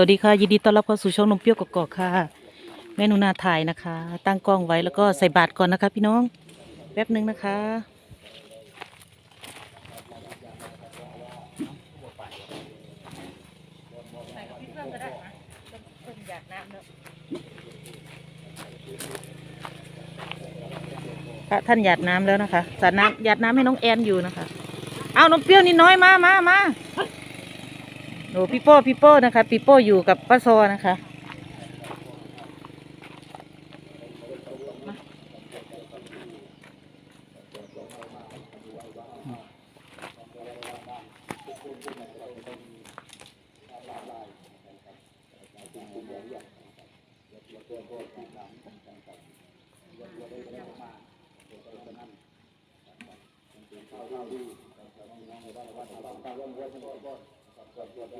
วัสดีค่ะยินดีต้อนรับเข้าสู่ช่องนมเปรี้ยวกอกๆค่ะแม่นูนาถ่ายนะคะ ตั้งกล้องไว้แล้วก็ใส่บาตรก่อนนะคะ พี่น้องแป๊บหนึ่งนะคะ พระท่านหยาดน้ำแล้วนะคะสาดน้ำหยาดน้ำให้น้องแอนอยู่นะคะ เอานมเปรี้ยวนิดน้อยมามามา โอ้พี่โป้พี่โป้นะคะพี่โป้อยู่กับป้าซนะคะ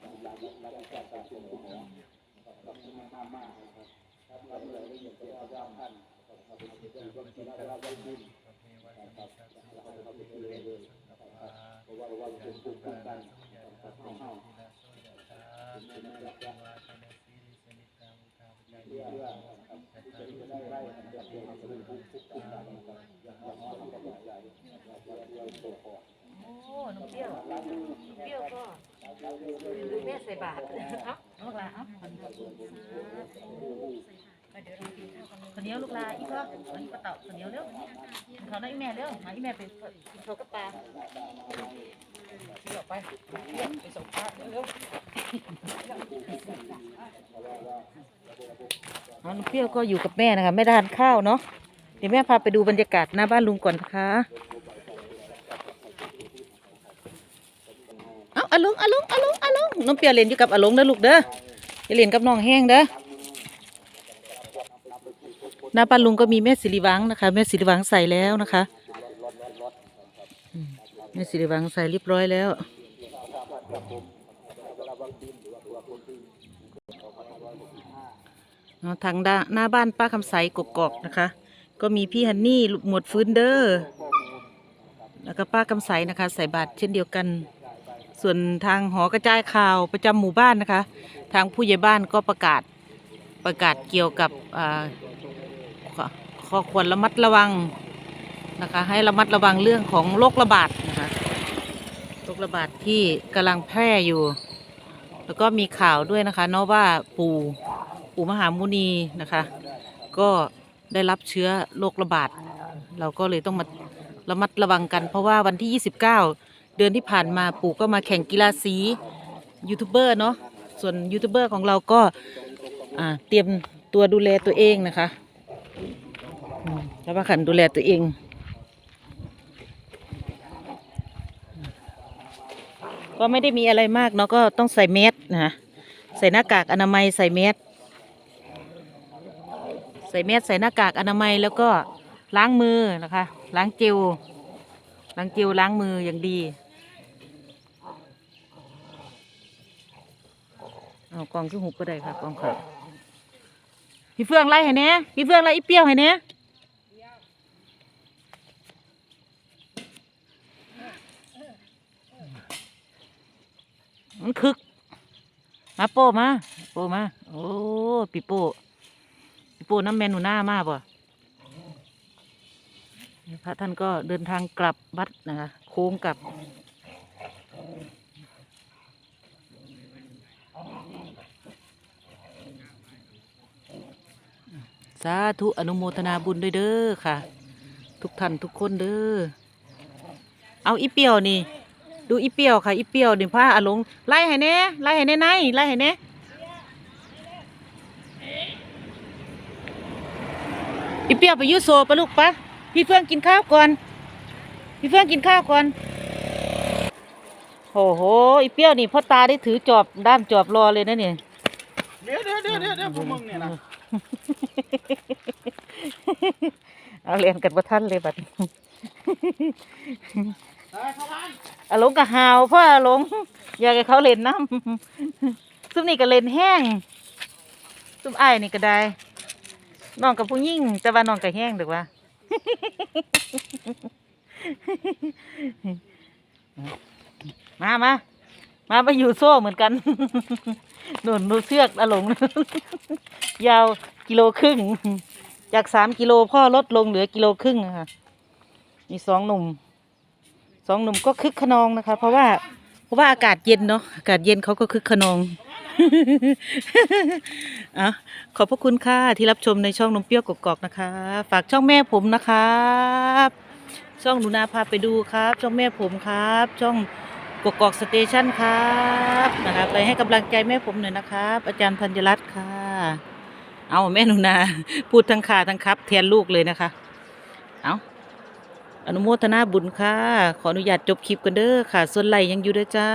ครับ ส่บาตรเอาลูกลาเอ้าข้าวเหนียวลูกลาอีกก็อันนี้ปลาเต่าข้าวเหนียวเร็วเขาวนะอีแม่เร็วมาอีแม่ไปกินเขากับปลาเดี๋ยวไปไปส่งปลาเร็วน้องเปรี้ยวก็อยู่กับแม่นะคะไม่ทานข้าวเนาะเดี๋ยวแม่พาไปดูบรรยากาศหน้าบ้านลุงก่อนนะคะ อลงอลงอลงอลงน้องเปียเล่นอยู่กับอลงเด้อลูกเด้ออย่าเล่นกับน้องแห้งเด้อหน้าบ้านลุงก็มีแม่สิริวังนะคะแม่สิริวังใส่แล้วนะคะแม่สิริวังใส่เรียบร้อยแล้วทางด้านหน้าบ้านป้าคำใสกกอกนะคะ ก็มีพี่ฮันนี่หมวดฟื้นเด้อแล้วก็ป้าคำใสนะคะ ใส่บาตรเช่นเดียวกัน ส่วนทางหอกระจายข่าวประจำหมู่บ้านนะคะ ทางผู้ใหญ่บ้านก็ประกาศประกาศเกี่ยวกับขอข้อควรระมัดระวังนะคะ ให้ระมัดระวังเรื่องของโรคระบาดนะคะโรคระบาดที่กำลังแพร่อยู่ แล้วก็มีข่าวด้วยนะคะเนาะว่าปู่ปู่มหามุนีนะคะ ก็ได้รับเชื้อโรคระบาด เราก็เลยต้องมาระมัดระวังกัน เพราะว่าวันที่ 29 เดือนที่ผ่านมาปู่ก็มาแข่งกีฬาสียูทูบเบอร์เนาะส่วนยูทูบเบอร์ของเราก็เตรียมตัวดูแลตัวเองนะคะแล้วมาขันดูแลตัวเองก็ไม่ได้มีอะไรมากเนาะก็ต้องใส่เมสนะคะใส่หน้ากากอนามัยใส่เมสใส่เมสใส่หน้ากากอนามัยแล้วก็ล้างมือนะคะ ล้างเจลล้างเจลล้างมืออย่างดี เอากองขึ้นหุบก็ได้ค่ะกองค่ะพี่เฟืองไล่ให้เนี้ยพี่เฟืองไล่อีเปรี้ยวให้เนี้ยมันคึก มาโป้มา โป้มา โอ้ปีโป้ปีโป้น้ำแมนหนูหน้ามากป่ะพระท่านก็เดินทางกลับวัดนะคะโค้งกลับ สาธุอนุโมทนาบุญด้วยเด้อค่ะ ทุกท่านทุกคนเด้อเอาอีเปียวนี่ ดูอีเปียวค่ะ อีเปียวนี่พาอาลงไล่ให้แน่ไล่ให้แน่ไนไล่ให้แน่อีเปียวไปอยูโซปะลูกปะพี่เฟื่องกินข้าวก่อนพี่เฟื่องกินข้าวก่อน โอ้โหอีเปียวนี่พ่อตาได้ถือจอบด้ามจอบรอเลยนะเนี่ยเดี๋ยวเดี๋ยวเดี๋ยวเดี๋ยวเดี๋ยวพวกมึงเนี่ยนะเอาเรียนกันบ่ทันเลยบัดนี้เฮ้ยเข้าบ้านอาหลงก็หาวเพราะอาหลงอยากให้เขาเล่นน้ำซุมนี่ก็เล่นแห้งซุมอ้ายนี่ก็ได้น้องกับผู้หญิงแต่ว่าน้องก็แห้งเด้อว่า มามามาไปอยู่โซ่เหมือนกันหนุนดูเสือกอาหลง ยาวกิโลครึ่ง จากสามกิโลพ่อลดลงเหลือกิโลครึ่งอะค่ะมีสองหนุ่มสองหนุ่มก็คึกขนองนะคะ เพราะว่า เพราะว่าอากาศเย็นเนาะอากาศเย็นเขาก็คึกขนองอะขอบพระคุณค่ะ ที่รับชมในช่องนมเปรี้ยวกกอกนะคะ ฝากช่องแม่ผมนะครับ ช่องหนูนาพาไปดูครับ ช่องแม่ผมครับ ช่อง กกอกสเตชันครับนะคะไปให้กำลังใจแม่ผมหน่อยนะครับ อาจารย์ธัญรัตน์ค่ะ เอาแม่หนูนาพูดทั้งขาทั้งครับแทนลูกเลยนะคะ เอาอนุโมทนาบุญค่ะ ขออนุญาตจบคลิปกันเด้อค่ะ ส่วนไหลยังอยู่ด้อจ้า